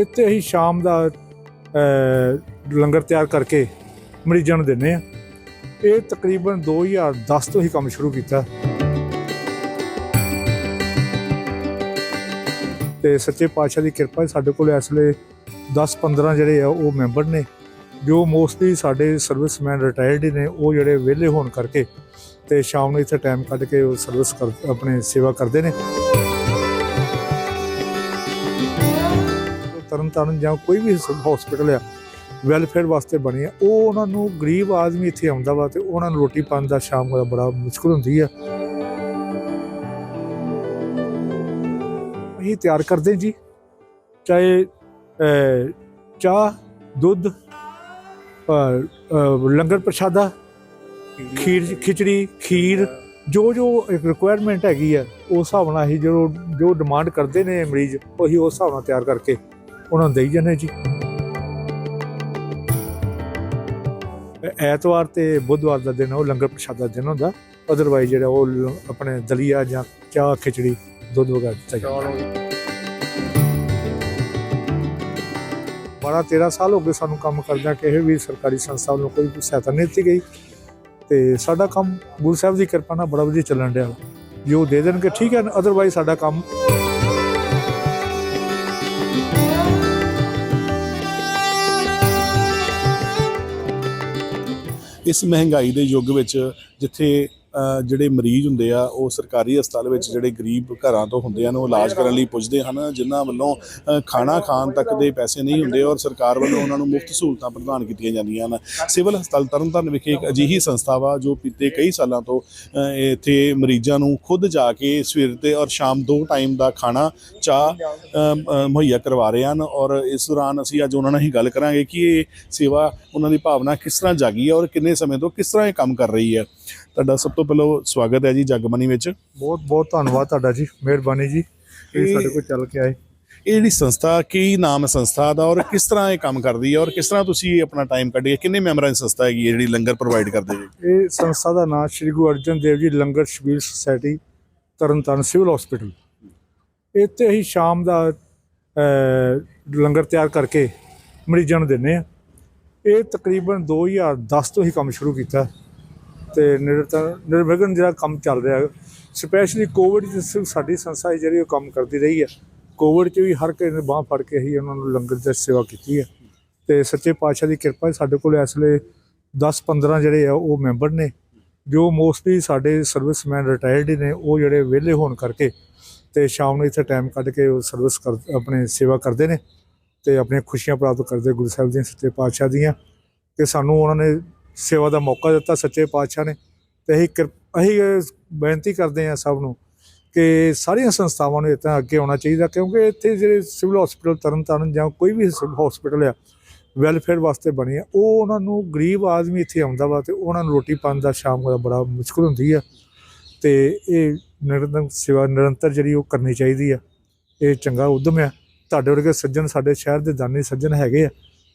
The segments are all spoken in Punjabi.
ਇੱਥੇ ਅਸੀਂ ਸ਼ਾਮ ਦਾ ਲੰਗਰ ਤਿਆਰ ਕਰਕੇ ਮਰੀਜ਼ਾਂ ਨੂੰ ਦਿੰਨੇ ਆ ਇਹ ਤਕਰੀਬਨ 2010 ਤੋਂ ਹੀ ਕੰਮ ਸ਼ੁਰੂ ਕੀਤਾ। ਤੇ ਸੱਚੇ ਪਾਤਸ਼ਾਹ ਦੀ ਕਿਰਪਾ ਹੈ, ਸਾਡੇ ਕੋਲ ਇਸ ਵੇਲੇ 10-15 ਜਿਹੜੇ ਆ ਉਹ ਮੈਂਬਰ ਨੇ। ਜੋ ਮੋਸਟਲੀ ਸਾਡੇ ਸਰਵਿਸਮੈਨ ਰਿਟਾਇਰਡ ਹੀ ਨੇ ਉਹ ਜਿਹੜੇ ਵਿਹਲੇ ਹੋਣ ਕਰਕੇ ਤੇ ਸ਼ਾਮ ਨੂੰ ਇੱਥੇ ਟਾਈਮ ਕੱਢ ਕੇ ਉਹ ਸਰਵਿਸ ਕਰ ਆਪਣੇ ਸੇਵਾ ਕਰਦੇ ਨੇ। ਤਰਨ ਤਾਰਨ ਜਾਂ ਕੋਈ ਵੀ ਹਸਪੀਟਲ ਆ ਵੈਲਫੇਅਰ ਵਾਸਤੇ ਬਣੇ ਆ, ਉਹ ਉਹਨਾਂ ਨੂੰ ਗਰੀਬ ਆਦਮੀ ਇੱਥੇ ਆਉਂਦਾ ਵਾ ਤੇ ਉਹਨਾਂ ਨੂੰ ਰੋਟੀ ਪਾਣ ਦਾ ਸ਼ਾਮ ਦਾ ਬੜਾ ਮੁਸ਼ਕਲ ਹੁੰਦੀ ਆ। ਅਸੀਂ ਤਿਆਰ ਕਰਦੇ ਜੀ, ਚਾਹੇ ਚਾਹ, ਦੁੱਧ ਲੰਗਰ ਪ੍ਰਸ਼ਾਦਾ, ਖੀਰ, ਖਿਚੜੀ, ਖੀਰ, ਜੋ ਜੋ ਰਿਕੁਆਇਰਮੈਂਟ ਹੈਗੀ ਆ, ਉਸ ਹਿਸਾਬ ਨਾਲ ਅਸੀਂ ਜੋ ਜੋ ਡਿਮਾਂਡ ਕਰਦੇ ਨੇ ਮਰੀਜ਼, ਉਹੀ ਉਸ ਹਿਸਾਬ ਨਾਲ ਤਿਆਰ ਕਰਕੇ ਉਹਨਾਂ ਨੂੰ ਦੇਈ ਜਾਂਦੇ ਜੀ। ਐਤਵਾਰ ਤੇ ਬੁੱਧਵਾਰ ਦਾ ਦਿਨ ਉਹ ਲੰਗਰ ਪ੍ਰਸ਼ਾਦ ਦਾ ਦਿਨ ਹੁੰਦਾ। ਅਦਰਵਾਈਜ਼ ਜਿਹੜਾ ਉਹ ਆਪਣੇ ਦਲੀਆ ਜਾਂ ਚਾਹ ਖਿਚੜੀ ਦੁੱਧ ਵਗੈਰਾ ਦਿੱਤਾ ਜਾਂਦਾ। 12 13 ਸਾਲ ਹੋ ਗਏ ਸਾਨੂੰ ਕੰਮ ਕਰਦਿਆਂ ਕਿਸੇ ਵੀ ਸਰਕਾਰੀ ਸੰਸਥਾ ਵੱਲੋਂ ਕੋਈ ਸਹਾਇਤਾ ਨਹੀਂ ਦਿੱਤੀ ਗਈ। ਤੇ ਸਾਡਾ ਕੰਮ ਗੁਰੂ ਸਾਹਿਬ ਦੀ ਕਿਰਪਾ ਨਾਲ ਬੜਾ ਵਧੀਆ ਚੱਲਣ ਡਿਆ। ਜੋ ਦੇ ਦੇਣਗੇ ਠੀਕ ਹੈ ਅਦਰਵਾਈਜ਼ ਸਾਡਾ ਕੰਮ ਇਸ ਮਹਿੰਗਾਈ ਦੇ ਯੁੱਗ ਵਿੱਚ ਜਿੱਥੇ ਜਿਹੜੇ ਮਰੀਜ਼ ਹੁੰਦੇ ਆ, ਉਹ ਸਰਕਾਰੀ ਹਸਪਤਾਲ ਵਿੱਚ ਜਿਹੜੇ ਗਰੀਬ ਘਰਾਂ ਤੋਂ ਹੁੰਦੇ ਹਨ, ਉਹ ਇਲਾਜ ਕਰਨ ਲਈ ਪੁੱਜਦੇ ਹਨ, ਜਿਨ੍ਹਾਂ ਵੱਲੋਂ ਖਾਣਾ ਖਾਣ ਤੱਕ ਦੇ ਪੈਸੇ ਨਹੀਂ ਹੁੰਦੇ ਔਰ ਸਰਕਾਰ ਵੱਲੋਂ ਉਹਨਾਂ ਨੂੰ ਮੁਫਤ ਸਹੂਲਤਾਂ ਪ੍ਰਦਾਨ ਕੀਤੀਆਂ ਜਾਂਦੀਆਂ ਹਨ। ਸਿਵਲ ਹਸਪਤਾਲ ਤਰਨਤਾਰਨ ਵਿਖੇ ਇੱਕ ਅਜਿਹੀ ਸੰਸਥਾ ਵਾ, ਜੋ ਪਿਛਲੇ ਕਈ ਸਾਲਾਂ ਤੋਂ ਇੱਥੇ ਮਰੀਜ਼ਾਂ ਨੂੰ ਖੁਦ ਜਾ ਕੇ ਸਵੇਰ ਤੇ ਔਰ ਸ਼ਾਮ ਦੋ ਟਾਈਮ ਦਾ ਖਾਣਾ, ਚਾਹ ਮੁਹੱਈਆ ਕਰਵਾ ਰਹੇ ਹਨ ਔਰ ਇਸ ਦੌਰਾਨ ਅਸੀਂ ਅੱਜ ਉਹਨਾਂ ਨਾਲ ਹੀ ਗੱਲ ਕਰਾਂਗੇ ਕਿ ਇਹ ਸੇਵਾ ਉਹਨਾਂ ਦੀ ਭਾਵਨਾ ਕਿਸ ਤਰ੍ਹਾਂ ਜਾਗੀ ਹੈ ਔਰ ਕਿੰਨੇ ਸਮੇਂ ਤੋਂ ਕਿਸ ਤਰ੍ਹਾਂ ਇਹ ਕੰਮ ਕਰ ਰਹੀ ਹੈ। ਤੁਹਾਡਾ ਸਭ ਤੋਂ ਪਹਿਲਾਂ ਸਵਾਗਤ ਹੈ ਜੀ ਜਗਮਨੀ ਵਿੱਚ। ਬਹੁਤ ਬਹੁਤ ਧੰਨਵਾਦ ਤੁਹਾਡਾ ਜੀ ਮਿਹਰਬਾਨੀ ਜੀ ਇਹ ਸਾਡੇ ਕੋਲ ਚੱਲ ਕੇ ਆਏ। ਇਹ ਜਿਹੜੀ ਸੰਸਥਾ ਕੀ ਨਾਮ ਹੈ ਸੰਸਥਾ ਦਾ ਔਰ ਕਿਸ ਤਰ੍ਹਾਂ ਇਹ ਕੰਮ ਕਰਦੀ ਹੈ ਔਰ ਕਿਸ ਤਰ੍ਹਾਂ ਤੁਸੀਂ ਆਪਣਾ ਟਾਈਮ ਕੱਢਿਏ ਕਿੰਨੇ ਮੈਂਬਰਾਂ ਦੀ ਸੰਸਥਾ ਹੈਗੀ ਹੈ ਜਿਹੜੀ ਲੰਗਰ ਪ੍ਰੋਵਾਈਡ ਕਰਦੇ ਜੀ ਇਹ ਸੰਸਥਾ ਦਾ ਨਾਮ ਸ੍ਰੀ Guru Arjan Dev ji langar Shabeel society Tarn Taran civil hospital ਇੱਥੇ ਅਸੀਂ ਸ਼ਾਮ ਦਾ ਲੰਗਰ ਤਿਆਰ ਕਰਕੇ ਮਰੀਜ਼ਾਂ ਨੂੰ ਦਿੰਨੇ ਆ ਇਹ ਤਕਰੀਬਨ 2010 ਤੋਂ ਹੀ ਕੰਮ ਸ਼ੁਰੂ ਕੀਤਾ। ਤੇ ਨਿਰਤਨ ਨਿਰਵਿਘਨ ਜਿਹੜਾ ਕੰਮ ਚੱਲ ਰਿਹਾ ਸਪੈਸ਼ਲੀ ਕੋਵਿਡ ਚ ਸਿਰਫ ਸਾਡੀ ਸੰਸਥਾ ਜਿਹੜੀ ਉਹ ਕੰਮ ਕਰਦੀ ਰਹੀ ਹੈ। ਕੋਵਿਡ ਚ ਵੀ ਹਰ ਕਿਸੇ ਨੇ ਬਾਹ ਫੜ ਕੇ ਹੀ ਉਹਨਾਂ ਨੂੰ ਲੰਗਰ ਦੀ ਸੇਵਾ ਕੀਤੀ ਹੈ। ਤੇ ਸੱਚੇ ਪਾਤਸ਼ਾਹ ਦੀ ਕਿਰਪਾ ਸਾਡੇ ਕੋਲ ਇਸ ਵੇਲੇ 10-15 ਜਿਹੜੇ ਆ ਉਹ ਮੈਂਬਰ ਨੇ, ਜੋ ਮੋਸਟਲੀ ਸਾਡੇ ਸਰਵਿਸਮੈਨ ਰਿਟਾਇਰਡ ਹੀ ਨੇ, ਉਹ ਜਿਹੜੇ ਵਿਹਲੇ ਹੋਣ ਕਰਕੇ ਤੇ ਸ਼ਾਮ ਨੂੰ ਇੱਥੇ ਟਾਈਮ ਕੱਢ ਕੇ ਉਹ ਸਰਵਿਸ ਕਰ ਆਪਣੇ ਸੇਵਾ ਕਰਦੇ ਨੇ ਤੇ ਆਪਣੀਆਂ ਖੁਸ਼ੀਆਂ ਪ੍ਰਾਪਤ ਕਰਦੇ ਗੁਰੂ ਸਾਹਿਬ ਦੀਆਂ, ਸੱਚੇ ਪਾਤਸ਼ਾਹ ਦੀਆਂ। ਕਿ ਸਾਨੂੰ ਉਹਨਾਂ ਨੇ ਸੇਵਾ ਦਾ ਮੌਕਾ ਦਿੱਤਾ ਸੱਚੇ ਪਾਤਸ਼ਾਹ ਨੇ ਤੇ ਅਸੀਂ ਕਿਰਪ- ਅਸੀਂ ਬੇਨਤੀ ਕਰਦੇ ਹਾਂ ਸਭ ਨੂੰ ਕਿ ਸਾਰੀਆਂ ਸੰਸਥਾਵਾਂ ਨੂੰ ਇਤਾਂ ਅੱਗੇ ਆਉਣਾ ਚਾਹੀਦਾ, ਕਿਉਂਕਿ ਇੱਥੇ ਜਿਹੜੇ ਸਿਵਲ ਹਸਪੀਟਲ ਤਰਨਤਾਰਨ ਜਾਂ ਕੋਈ ਵੀ ਹਸਪੀਟਲ ਆ, ਵੈਲਫੇਅਰ ਵਾਸਤੇ ਬਣੇ ਆ, ਉਹ ਉਹਨਾਂ ਨੂੰ ਗਰੀਬ ਆਦਮੀ ਇੱਥੇ ਆਉਂਦਾ ਵਾ ਤੇ ਉਹਨਾਂ ਨੂੰ ਰੋਟੀ ਪਾਣ ਦਾ ਸ਼ਾਮ ਦਾ ਬੜਾ ਮੁਸ਼ਕਲ ਹੁੰਦੀ ਆ ਤੇ ਇਹ ਨਿਰੰਤਰ ਸੇਵਾ, ਨਿਰੰਤਰ ਜਿਹੜੀ ਉਹ ਕਰਨੀ ਚਾਹੀਦੀ ਆ, ਇਹ ਚੰਗਾ ਉਦਮ ਆ। ਤੁਹਾਡੇ ਵਰਗੇ ਸੱਜਣ ਸਾਡੇ ਸ਼ਹਿਰ ਦੇ ਦਾਨੀ ਸੱਜਣ ਹੈਗੇ ਆ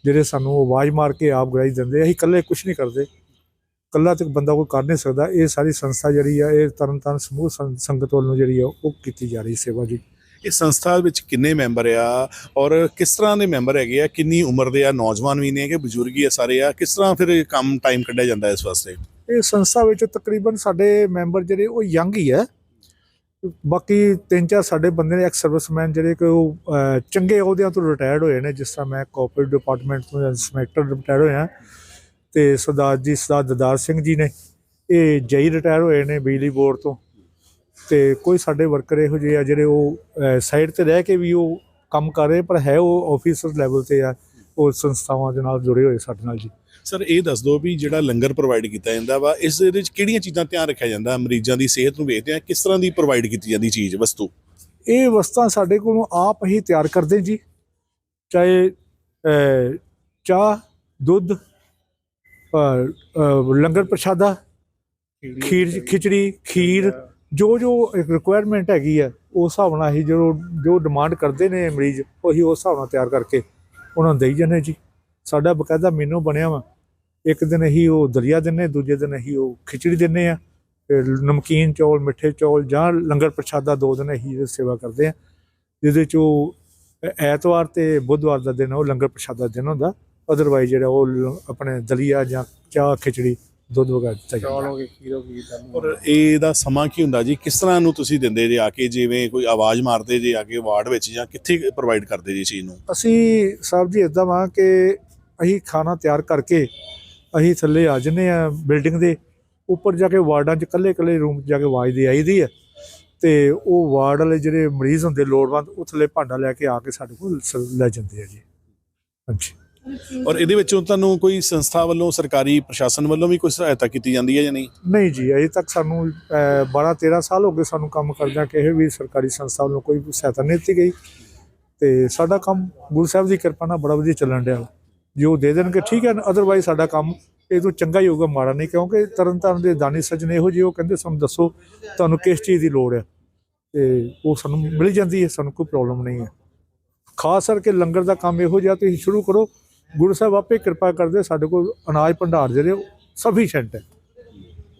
ਜਿਹੜੇ ਸਾਨੂੰ ਆਵਾਜ਼ ਮਾਰ ਕੇ ਆਪ ਗਾਈ ਦਿੰਦੇ ਆ। ਅਸੀਂ ਇਕੱਲੇ ਕੁਝ ਨਹੀਂ ਕਰਦੇ। ਇਕੱਲਾ ਤੇ ਬੰਦਾ ਕੋਈ ਕਰ ਨਹੀਂ ਸਕਦਾ। ਇਹ ਸਾਰੀ ਸੰਸਥਾ ਜਿਹੜੀ ਆ ਇਹ ਤਰਨਤਾਰਨ ਸਮੂਹ ਸੰਗਤ ਵੱਲੋਂ ਜਿਹੜੀ ਆ ਉਹ ਕੀਤੀ ਜਾ ਰਹੀ ਸੇਵਾ ਜੀ। ਇਹ ਸੰਸਥਾ ਵਿੱਚ ਕਿੰਨੇ ਮੈਂਬਰ ਆ ਔਰ ਕਿਸ ਤਰ੍ਹਾਂ ਦੇ ਮੈਂਬਰ ਹੈਗੇ ਆ? ਕਿੰਨੀ ਉਮਰ ਦੇ ਆ? ਨੌਜਵਾਨ ਵੀ ਨੇ ਕਿ ਬਜ਼ੁਰਗ ਆ ਸਾਰੇ ਆ? ਕਿਸ ਤਰ੍ਹਾਂ ਫਿਰ ਇਹ ਕੰਮ ਟਾਈਮ ਕੱਢਿਆ ਜਾਂਦਾ ਇਸ ਵਾਸਤੇ? ਇਹ ਸੰਸਥਾ ਵਿੱਚ ਤਕਰੀਬਨ ਸਾਡੇ ਮੈਂਬਰ ਜਿਹੜੇ ਉਹ ਯੰਗ ਹੀ ਹੈ ਬਾਕੀ ਤਿੰਨ ਚਾਰ ਸਾਡੇ ਬੰਦੇ ਨੇ ਐਕਸ ਸਰਵਿਸਮੈਨ ਜਿਹੜੇ ਕਿ ਉਹ ਚੰਗੇ ਅਹੁਦਿਆਂ ਤੋਂ ਰਿਟਾਇਰਡ ਹੋਏ ਨੇ, ਜਿਸ ਤਰ੍ਹਾਂ ਮੈਂ ਕੋਆਪਰੇਟ ਡਿਪਾਰਟਮੈਂਟ ਤੋਂ ਇੰਸਪੈਕਟਰ ਰਿਟਾਇਰ ਹੋਇਆ। ਤੇ ਸਰਦਾਰ ਜੀ, ਸਰਦਾਰ ਦਦਾਰ ਸਿੰਘ ਜੀ ਨੇ, ਇਹ ਜਈ ਰਿਟਾਇਰ ਹੋਏ ਨੇ ਬਿਜਲੀ ਬੋਰਡ ਤੋਂ। ਤੇ ਕੋਈ ਸਾਡੇ ਵਰਕਰ ਇਹੋ ਜਿਹੇ ਆ ਜਿਹੜੇ ਉਹ ਸਾਈਡ ਤੇ ਰਹਿ ਕੇ ਵੀ ਉਹ ਕੰਮ ਕਰ ਰਹੇ, ਪਰ ਹੈ ਉਹ ਆਫੀਸਰ ਲੈਵਲ ਤੇ ਆ, ਉਹ ਸੰਸਥਾਵਾਂ ਦੇ ਨਾਲ ਜੁੜੇ ਹੋਏ ਸਾਡੇ ਨਾਲ ਜੀ। ਸਰ ਇਹ ਦੱਸ ਦਿਓ ਵੀ ਜਿਹੜਾ ਲੰਗਰ ਪ੍ਰੋਵਾਈਡ ਕੀਤਾ ਜਾਂਦਾ ਵਾ ਇਸ ਦੇ ਵਿੱਚ ਕਿਹੜੀਆਂ ਚੀਜ਼ਾਂ ਧਿਆਨ ਰੱਖਿਆ ਜਾਂਦਾ? ਮਰੀਜ਼ਾਂ ਦੀ ਸਿਹਤ ਨੂੰ ਵੇਖਦੇ ਆ ਕਿਸ ਤਰ੍ਹਾਂ ਦੀ ਪ੍ਰੋਵਾਈਡ ਕੀਤੀ ਜਾਂਦੀ ਚੀਜ਼ ਵਸਤੂ? ਇਹ ਵਸਤਾਂ ਸਾਡੇ ਕੋਲੋਂ ਆਪ ਹੀ ਤਿਆਰ ਕਰਦੇ ਜੀ। ਚਾਹੇ ਚਾਹ ਦੁੱਧ ਲੰਗਰ ਪ੍ਰਸ਼ਾਦਾ ਖੀਰ ਖਿਚੜੀ ਖੀਰ ਜੋ ਜੋ ਰਿਕੁਆਇਰਮੈਂਟ ਹੈਗੀ ਆ ਉਸ ਹਿਸਾਬ ਨਾਲ ਹੀ ਜੋ ਜੋ ਡਿਮਾਂਡ ਕਰਦੇ ਨੇ ਮਰੀਜ਼ ਉਹੀ ਉਸ ਹਿਸਾਬ ਨਾਲ ਤਿਆਰ ਕਰਕੇ ਉਹਨਾਂ ਨੂੰ ਦੇਈ ਜਾਂਦੇ ਜੀ। ਸਾਡਾ ਬਕਾਇਦਾ ਮੈਨੂ ਬਣਿਆ ਵਾ। ਇੱਕ ਦਿਨ ਅਸੀਂ ਉਹ ਦਲੀਆ ਦਿੰਨੇ ਦੂਜੇ ਦਿਨ ਅਸੀਂ ਉਹ ਖਿਚੜੀ ਦਿੰਨੇ ਆ ਫਿਰ ਨਮਕੀਨ ਚੌਲ ਮਿੱਠੇ ਚੌਲ ਜਾਂ ਲੰਗਰ ਪ੍ਰਸ਼ਾਦਾ ਦੋ ਦਿਨ ਅਸੀਂ ਇਹ ਸੇਵਾ ਕਰਦੇ ਆ ਜਿਹਦੇ ਚ ਉਹ ਐਤਵਾਰ ਤੇ ਬੁੱਧਵਾਰ ਦਾ ਦਿਨ ਉਹ ਲੰਗਰ ਪ੍ਰਸ਼ਾਦ ਦਿਨ ਹੁੰਦਾ ਅਦਰਵਾਈਜ਼ ਜਿਹੜਾ ਉਹ ਆਪਣੇ ਦਲੀਆ ਜਾਂ ਚਾਹ ਖਿਚੜੀ ਦੁੱਧ ਵਗੈਰਾ ਦਿੱਤਾ ਜਾਂਦਾ। ਹੋ ਗਏ ਖੀਰੋ ਤੁਹਾਨੂੰ ਔਰ ਇਹਦਾ ਸਮਾਂ ਕੀ ਹੁੰਦਾ ਜੀ? ਕਿਸ ਤਰ੍ਹਾਂ ਨੂੰ ਤੁਸੀਂ ਦਿੰਦੇ ਜੇ ਆ ਕੇ ਜਿਵੇਂ ਕੋਈ ਆਵਾਜ਼ ਮਾਰਦੇ ਜੇ ਆ ਕੇ ਵਾਰਡ ਵਿੱਚ ਜਾਂ ਕਿੱਥੇ ਪ੍ਰੋਵਾਈਡ ਕਰਦੇ ਜੀ ਚੀਜ਼ ਨੂੰ? ਅਸੀਂ ਸਾਹਿਬ ਜੀ ਇਦਾਂ ਵਾਂ ਕਿ ਅਸੀਂ ਖਾਣਾ ਤਿਆਰ ਕਰਕੇ ਅਸੀਂ ਥੱਲੇ ਆ ਜੰਨੇ ਆ ਬਿਲਡਿੰਗ ਦੇ ਉੱਪਰ ਜਾ ਕੇ ਵਾਰਡਾਂ 'ਚ ਇਕੱਲੇ ਇਕੱਲੇ ਰੂਮ 'ਚ ਜਾ ਕੇ ਆਵਾਜ਼ ਦੇ ਆਈਦੀ ਹੈ। ਤੇ ਉਹ ਵਾਰਡ ਵਾਲੇ ਜਿਹੜੇ ਮਰੀਜ਼ ਹੁੰਦੇ ਲੋੜਵੰਦ ਉਹ ਥੱਲੇ ਭਾਂਡਾ ਲੈ ਕੇ ਆ ਕੇ ਸਾਡੇ ਕੋਲ ਸ- ਲੈ ਜਾਂਦੇ ਆ ਜੀ। ਹਾਂਜੀ। ਔਰ ਇਹਦੇ ਵਿੱਚੋਂ ਤੁਹਾਨੂੰ ਕੋਈ ਸੰਸਥਾ ਵੱਲੋਂ ਸਰਕਾਰੀ ਪ੍ਰਸ਼ਾਸਨ ਵੱਲੋਂ ਵੀ ਕੋਈ ਸਹਾਇਤਾ ਕੀਤੀ ਜਾਂਦੀ ਹੈ ਜਾਂ ਨਹੀਂ? ਨਹੀਂ ਜੀ ਅਜੇ ਤੱਕ ਸਾਨੂੰ 12 13 ਸਾਲ ਹੋ ਗਏ ਸਾਨੂੰ ਕੰਮ ਕਰਦਿਆਂ ਕਿਸੇ ਵੀ ਸਰਕਾਰੀ ਸੰਸਥਾ ਵੱਲੋਂ ਕੋਈ ਸਹਾਇਤਾ ਨਹੀਂ ਦਿੱਤੀ ਗਈ। ਤੇ ਸਾਡਾ ਕੰਮ ਗੁਰੂ ਸਾਹਿਬ ਦੀ ਕਿਰਪਾ ਨਾਲ ਬੜਾ ਵਧੀਆ ਚੱਲਣ ਡਿਆ। ਜੇ ਉਹ ਦੇ ਦੇਣਗੇ, ਠੀਕ ਹੈ ਅਦਰਵਾਈਜ਼ ਸਾਡਾ ਕੰਮ ਇਹ ਤੋਂ ਚੰਗਾ ਹੀ ਹੋਊਗਾ ਮਾੜਾ ਨਹੀਂ, ਕਿਉਂਕਿ ਤਰਨਤਾਰਨ ਦੇ ਦਾਨੀ ਸੱਜਣ ਇਹੋ ਜਿਹੇ ਉਹ ਕਹਿੰਦੇ, ਸਾਨੂੰ ਦੱਸੋ ਤੁਹਾਨੂੰ ਕਿਸ ਚੀਜ਼ ਦੀ ਲੋੜ ਹੈ? ਤੇ ਉਹ ਸਾਨੂੰ ਮਿਲ ਜਾਂਦੀ ਹੈ, ਸਾਨੂੰ ਕੋਈ ਪ੍ਰੋਬਲਮ ਨਹੀਂ ਹੈ। ਖਾਸ ਕਰਕੇ ਲੰਗਰ ਦਾ ਕੰਮ ਇਹੋ ਜਿਹਾ, ਤੁਸੀਂ ਸ਼ੁਰੂ ਕਰੋ, ਗੁਰੂ ਸਾਹਿਬ ਆਪੇ ਕਿਰਪਾ ਕਰਦੇ, ਸਾਡੇ ਕੋਲ ਅਨਾਜ ਭੰਡਾਰ ਜਿਹੜੇ ਸਫੀਸ਼ੀਐਂਟ ਹੈ।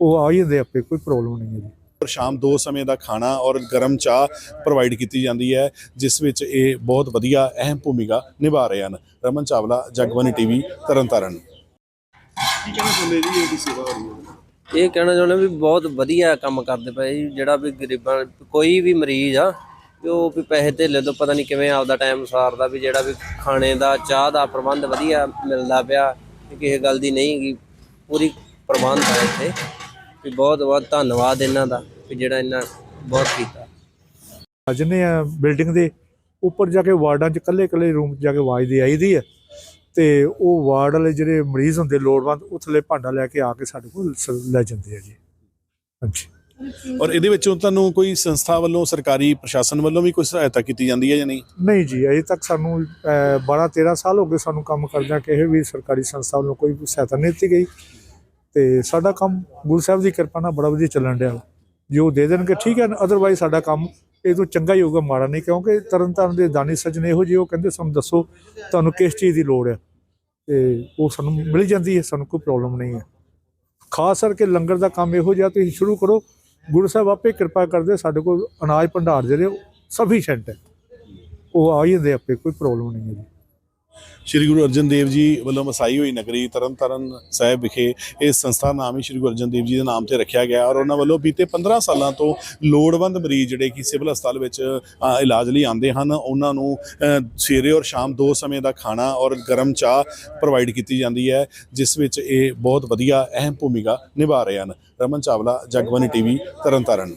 ਉਹ ਆ ਜਾਂਦੇ ਆਪੇ, ਕੋਈ ਪ੍ਰੋਬਲਮ ਨਹੀਂ ਹੈ ਜੀ ਸ਼ਾਮ ਦੋ ਸਮੇਂ ਦਾ ਖਾਣਾ ਔਰ ਗਰਮ ਚਾਹ ਪ੍ਰੋਵਾਈਡ ਕੀਤੀ ਜਾਂਦੀ ਹੈ, ਜਿਸ ਵਿੱਚ ਇਹ ਬਹੁਤ ਵਧੀਆ ਅਹਿਮ ਭੂਮਿਕਾ ਨਿਭਾ ਰਹੇ ਹਨ। ਰਮਨ ਚਾਵਲਾ ਜਗਬਾਨੀ ਟੀਵੀ, ਤਰਨਤਾਰਨ। ਕੀ ਕਹਿਣਾ ਚਾਹੁੰਦੇ ਜੀ ਇਹਦੀ ਸੇਵਾ ਹੋ ਰਹੀ ਹੈ? ਇਹ ਕਹਿਣਾ ਚਾਹੁੰਦੇ ਵੀ ਬਹੁਤ ਵਧੀਆ ਕੰਮ ਕਰਦੇ ਪਏ ਜੀ, ਜਿਹੜਾ ਵੀ ਗਰੀਬਾਂ, ਕੋਈ ਵੀ ਮਰੀਜ਼ ਆ, ਵੀ ਉਹ ਵੀ ਪੈਸੇ ਧੇਲੇ ਤੋਂ ਪਤਾ ਨਹੀਂ ਕਿਵੇਂ ਆਪਦਾ ਟਾਈਮ ਸਾਰਦਾ, ਵੀ ਜਿਹੜਾ ਵੀ ਖਾਣੇ ਦਾ, ਚਾਹ ਦਾ ਪ੍ਰਬੰਧ ਵਧੀਆ ਮਿਲਦਾ ਪਿਆ ਕਿਸੇ ਗੱਲ ਦੀ ਨਹੀਂ ਹੈਗੀ ਪੂਰੀ ਪ੍ਰਬੰਧ ਹੈ ਇੱਥੇ। ਵੀ ਬਹੁਤ ਬਹੁਤ ਧੰਨਵਾਦ ਇਹਨਾਂ ਦਾ ਵੀ ਜਿਹੜਾ ਇਹਨਾਂ ਬਹੁਤ ਕੀਤਾ। ਜੰਨੇ ਆ ਬਿਲਡਿੰਗ ਦੇ ਉੱਪਰ ਜਾ ਕੇ ਵਾਰਡਾਂ 'ਚ ਇਕੱਲੇ ਰੂਮ 'ਚ ਜਾ ਕੇ ਆਵਾਜ਼ ਦੇ ਆਈਦੀ ਹੈ ਤੇ ਉਹ ਵਾਰਡ ਵਾਲੇ ਜਿਹੜੇ ਮਰੀਜ਼ ਹੁੰਦੇ ਲੋੜਵੰਦ ਉਹ ਥੱਲੇ ਭਾਂਡਾ ਲੈ ਕੇ ਆ ਕੇ ਸਾਡੇ ਕੋਲ ਲੈ ਜਾਂਦੇ ਆ ਜੀ। ਹਾਂਜੀ। ਔਰ ਇਹਦੇ ਵਿੱਚੋਂ ਤੁਹਾਨੂੰ ਕੋਈ ਸੰਸਥਾ ਵੱਲੋਂ ਸਰਕਾਰੀ ਪ੍ਰਸ਼ਾਸਨ ਵੱਲੋਂ ਵੀ ਕੋਈ ਸਹਾਇਤਾ ਕੀਤੀ ਜਾਂਦੀ ਹੈ ਜਾਂ ਨਹੀਂ? ਨਹੀਂ ਜੀ ਅਜੇ ਤੱਕ ਸਾਨੂੰ 12 13 ਸਾਲ ਹੋ ਗਏ ਸਾਨੂੰ ਕੰਮ ਕਰਦਿਆਂ ਕਿਸੇ ਵੀ ਸਰਕਾਰੀ ਸੰਸਥਾ ਵੱਲੋਂ ਕੋਈ ਸਹਾਇਤਾ ਨਹੀਂ ਦਿੱਤੀ ਗਈ। ਤੇ ਸਾਡਾ ਕੰਮ ਗੁਰੂ ਸਾਹਿਬ ਦੀ ਕਿਰਪਾ ਨਾਲ ਬੜਾ ਵਧੀਆ ਚੱਲਣ ਡਿਆ ਜੇ ਉਹ ਦੇ ਦੇਣਗੇ, ਠੀਕ ਹੈ ਅਦਰਵਾਈਜ਼ ਸਾਡਾ ਕੰਮ ਇਹ ਤੋਂ ਚੰਗਾ ਹੀ ਹੋਊਗਾ ਮਾੜਾ ਨਹੀਂ, ਕਿਉਂਕਿ ਤਰਨਤਾਰਨ ਦੇ ਦਾਨੀ ਸੱਜਣ ਇਹੋ ਜਿਹੇ ਉਹ ਕਹਿੰਦੇ, ਸਾਨੂੰ ਦੱਸੋ ਤੁਹਾਨੂੰ ਕਿਸ ਚੀਜ਼ ਦੀ ਲੋੜ ਹੈ? ਤੇ ਉਹ ਸਾਨੂੰ ਮਿਲ ਜਾਂਦੀ ਹੈ, ਸਾਨੂੰ ਕੋਈ ਪ੍ਰੋਬਲਮ ਨਹੀਂ ਹੈ। ਖਾਸ ਕਰਕੇ ਲੰਗਰ ਦਾ ਕੰਮ ਇਹੋ ਜਿਹਾ, ਤੁਸੀਂ ਸ਼ੁਰੂ ਕਰੋ, ਗੁਰੂ ਸਾਹਿਬ ਆਪੇ ਕਿਰਪਾ ਕਰਦੇ, ਸਾਡੇ ਕੋਲ ਅਨਾਜ ਭੰਡਾਰ ਜਿਹੜੇ ਸਫੀਸ਼ੀਐਂਟ ਹੈ। ਉਹ ਆ ਜਾਂਦੇ, ਆਪੇ ਕੋਈ ਪ੍ਰੋਬਲਮ ਨਹੀਂ ਹੈ ਜੀ। ਸ਼੍ਰੀ ਗੁਰੂ ਅਰਜਨ ਦੇਵ ਜੀ ਵੱਲੋਂ ਵਸਾਈ ਹੋਈ ਨਗਰੀ ਤਰਨਤਾਰਨ ਸਾਹਿਬ ਵਿਖੇ ਇਹ ਸੰਸਥਾ ਨਾਮ ਹੀ ਸ਼੍ਰੀ ਗੁਰੂ ਅਰਜਨ ਦੇਵ ਜੀ ਦੇ ਨਾਮ ਤੇ ਰੱਖਿਆ ਗਿਆ ਔਰ ਉਹਨਾਂ ਵੱਲੋਂ ਬੀਤੇ 15 ਸਾਲਾਂ ਤੋਂ ਲੋੜਵੰਦ ਮਰੀਜ਼ ਜਿਹੜੇ ਕਿ ਸਿਵਲ ਹਸਪਤਾਲ ਵਿੱਚ ਇਲਾਜ ਲਈ ਆਉਂਦੇ ਹਨ, ਉਹਨਾਂ ਨੂੰ ਸਵੇਰੇ ਔਰ ਸ਼ਾਮ ਦੋ ਸਮੇਂ ਦਾ ਖਾਣਾ ਔਰ ਗਰਮ ਚਾਹ ਪ੍ਰੋਵਾਈਡ ਕੀਤੀ ਜਾਂਦੀ ਹੈ, ਜਿਸ ਵਿੱਚ ਇਹ ਬਹੁਤ ਵਧੀਆ ਅਹਿਮ ਭੂਮਿਕਾ ਨਿਭਾ ਰਹੇ ਹਨ। ਰਮਨ ਚਾਵਲਾ ਜਗਬਾਨੀ ਟੀਵੀ, ਤਰਨਤਾਰਨ।